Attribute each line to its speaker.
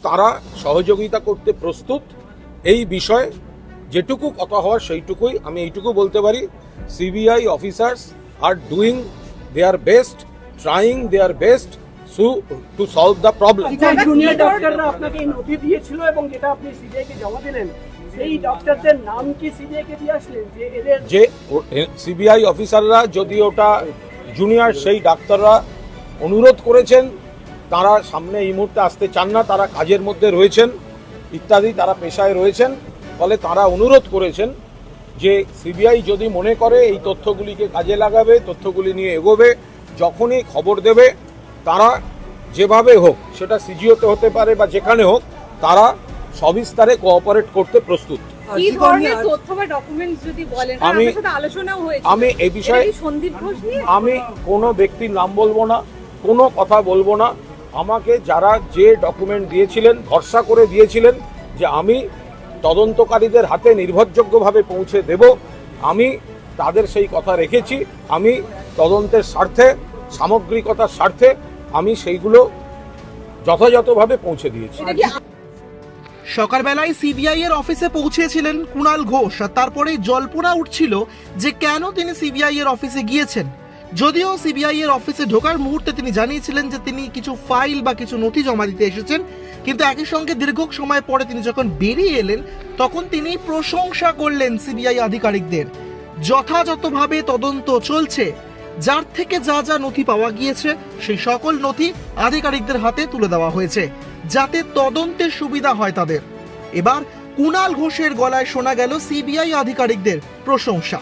Speaker 1: তারা সহযোগিতা করতে প্রস্তুত। এই বিষয়ে যেটুকু কথা হওয়ার সেইটুকুই আমি এইটুকু বলতে পারি। CBI officers are doing their best trying their best to solve the problem
Speaker 2: junior ডক্টররা আপনাকে নথি দিয়েছিল এবং যেটা আপনি সিবিআই কে জমা দিলেন সেই ডক্টরদের নাম কি সিবিআই কে দিয়ে আসলেন? যে এদের
Speaker 1: যে সিবিআই অফিসাররা যদি ওটা জুনিয়র সেই ডাক্তাররা অনুরোধ করেছেন তারা সামনে এই মুহূর্তে আসতে চান না তারা কাজের মধ্যে রয়েছেন ইত্যাদি তারা পেশায় রয়েছেন ফলে তারা অনুরোধ করেছেন যে সিবিআই যদি মনে করে এই তথ্যগুলিকে কাজে লাগাবে তথ্যগুলি নিয়ে এগোবে যখনই খবর দেবে তারা যেভাবে হোক সেটা সিজিওতে হতে পারে বা যেখানে হোক তারা সবিস্তারে কোঅপারেট করতে প্রস্তুত।
Speaker 3: কি ধরনের তথ্য বা ডকুমেন্টস যদি বলেন? কারণ
Speaker 1: আমি-
Speaker 3: আপনার সাথে আলোচনাও হয়েছে।
Speaker 1: আমি এই বিষয়ে আমি কোনো ব্যক্তির নাম বলব না কোনো কথা বলব না। আমাকে যারা যে ডকুমেন্ট দিয়েছিলেন, ভরসা করে দিয়েছিলেন যে আমি তদন্তকারীদের হাতে নির্ভরযোগ্যভাবে পৌঁছে দেব, আমি তাদের সেই কথা রেখেছি, আমি তদন্তের স্বার্থে, সামগ্রিকতার স্বার্থে আমি সেইগুলো যথাযথভাবে পৌঁছে দিয়েছি।
Speaker 4: সকালবেলায় সিবিআই এর অফিসে পৌঁছেছিলেন কুণাল ঘোষ আর তারপরেই জল্পনা উঠছিল যে কেন তিনি সিবিআই এর অফিসে গিয়েছেন। যদিও সিবিআই এর অফিসে ঢোকার মুহূর্তে তিনি জানিয়েছিলেন যে তিনি কিছু ফাইল বা কিছু নথি জমা দিতে এসেছেন, কিন্তু একই সঙ্গে দীর্ঘ সময় পরে তিনি যখন বেরিয়ে এলেন, তখন তিনি প্রশংসা করলেন সিবিআই আধিকারিকদের। যথাযথভাবে তদন্ত চলছে। যার থেকে যা যা নথি পাওয়া গিয়েছে, সেই সকল নথি আধিকারিকদের হাতে তুলে দেওয়া হয়েছে, যাতে তদন্তের সুবিধা হয় তাদের। এবার কুণাল ঘোষের গলায় শোনা গেল সিবিআই আধিকারিকদের প্রশংসা।